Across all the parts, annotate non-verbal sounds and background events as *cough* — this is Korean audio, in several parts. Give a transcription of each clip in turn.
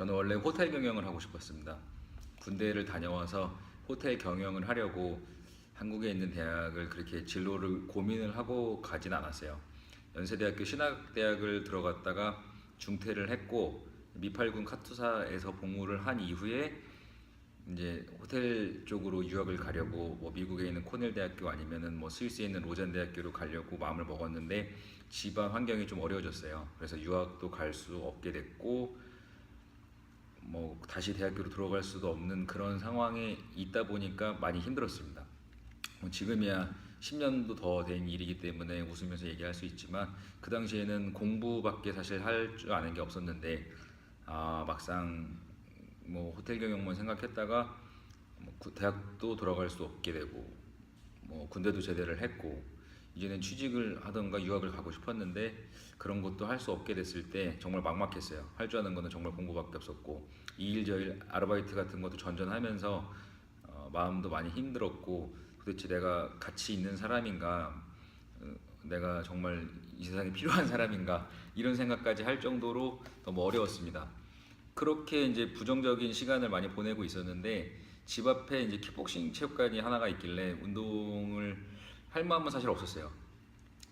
저는 원래 호텔 경영을 하고 싶었습니다. 군대를 다녀와서 호텔 경영을 하려고 한국에 있는 대학을 그렇게 진로를 고민을 하고 가진 않았어요. 연세대학교 신학대학을 들어갔다가 중퇴를 했고 미팔군 카투사에서 복무를 한 이후에 이제 호텔 쪽으로 유학을 가려고 뭐 미국에 있는 코넬 대학교 아니면은 뭐 스위스에 있는 로잔 대학교로 가려고 마음을 먹었는데 집안 환경이 좀 어려워졌어요. 그래서 유학도 갈 수 없게 됐고 뭐 다시 대학교로 들어갈 수도 없는 그런 상황에 있다 보니까 많이 힘들었습니다. 뭐 지금이야 10년도 더 된 일이기 때문에 웃으면서 얘기할 수 있지만 그 당시에는 공부밖에 사실 할 줄 아는 게 없었는데 아 막상 뭐 호텔 경영만 생각했다가 뭐 구- 대학도 들어갈 수 없게 되고 뭐 군대도 제대를 했고 이제는 취직을 하던가 유학을 가고 싶었는데 그런 것도 할 수 없게 됐을 때 정말 막막했어요. 할 줄 아는 거는 정말 공부밖에 없었고 이 일 저일 아르바이트 같은 것도 전전하면서 어, 마음도 많이 힘들었고 도대체 내가 가치 있는 사람인가 어, 내가 정말 이 세상에 필요한 사람인가 이런 생각까지 할 정도로 너무 어려웠습니다. 그렇게 이제 부정적인 시간을 많이 보내고 있었는데 집 앞에 이제 킥복싱 체육관이 하나가 있길래 운동을 할 마음은 사실 없었어요.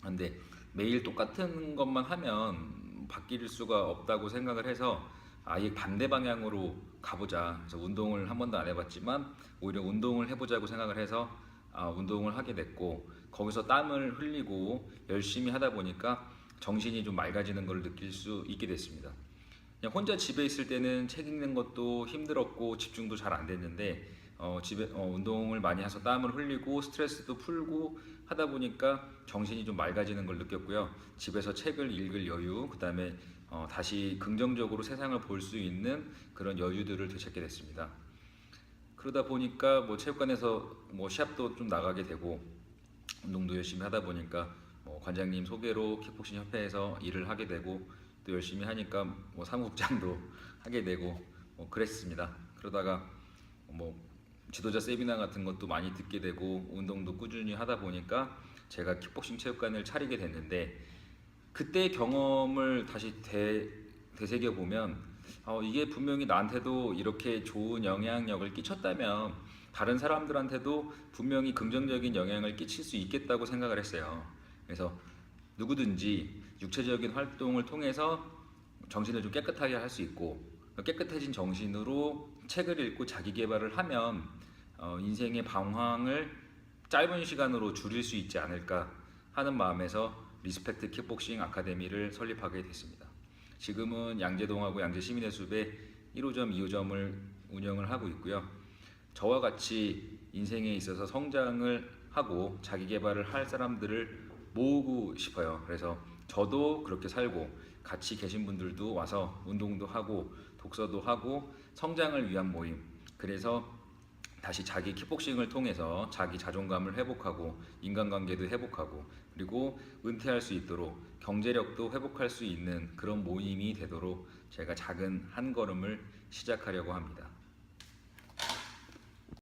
근데 매일 똑같은 것만 하면 바뀔 수가 없다고 생각을 해서 아예 반대 방향으로 가보자. 그래서 운동을 한 번도 안 해봤지만 오히려 운동을 해보자고 생각을 해서 아, 운동을 하게 됐고 거기서 땀을 흘리고 열심히 하다 보니까 정신이 좀 맑아지는 걸 느낄 수 있게 됐습니다. 그냥 혼자 집에 있을 때는 책 읽는 것도 힘들었고 집중도 잘 안 됐는데 어, 집에 어, 운동을 많이 해서 땀을 흘리고 스트레스도 풀고 하다 보니까 정신이 좀 맑아지는 걸 느꼈고요. 집에서 책을 읽을 여유, 그 다음에 어, 다시 긍정적으로 세상을 볼 수 있는 그런 여유들을 되찾게 됐습니다. 그러다 보니까 뭐 체육관에서 뭐 시합도 좀 나가게 되고 운동도 열심히 하다 보니까 뭐 관장님 소개로 킥복싱 협회에서 일을 하게 되고 또 열심히 하니까 뭐 사무국장도 *laughs* 하게 되고 뭐 그랬습니다. 그러다가 뭐 지도자 세미나 같은 것도 많이 듣게 되고 운동도 꾸준히 하다 보니까 제가 킥복싱 체육관을 차리게 됐는데 그때 경험을 다시 되, 되새겨 보면 어, 이게 분명히 나한테도 이렇게 좋은 영향력을 끼쳤다면 다른 사람들한테도 분명히 긍정적인 영향을 끼칠 수 있겠다고 생각을 했어요. 그래서 누구든지 육체적인 활동을 통해서 정신을 좀 깨끗하게 할 수 있고 깨끗해진 정신으로 책을 읽고 자기 개발을 하면 어, 인생의 방황을 짧은 시간으로 줄일 수 있지 않을까 하는 마음에서 리스펙트 킥복싱 아카데미를 설립하게 됐습니다. 지금은 양재동하고 양재 시민의 숲에 1호점, 2호점을 운영을 하고 있고요. 저와 같이 인생에 있어서 성장을 하고 자기 개발을 할 사람들을 모으고 싶어요. 그래서 저도 그렇게 살고 같이 계신 분들도 와서 운동도 하고 독서도 하고 성장을 위한 모임. 그래서 다시 자기 킥복싱을 통해서 자기 자존감을 회복하고 인간관계도 회복하고 그리고 은퇴할 수 있도록 경제력도 회복할 수 있는 그런 모임이 되도록 제가 작은 한 걸음을 시작하려고 합니다.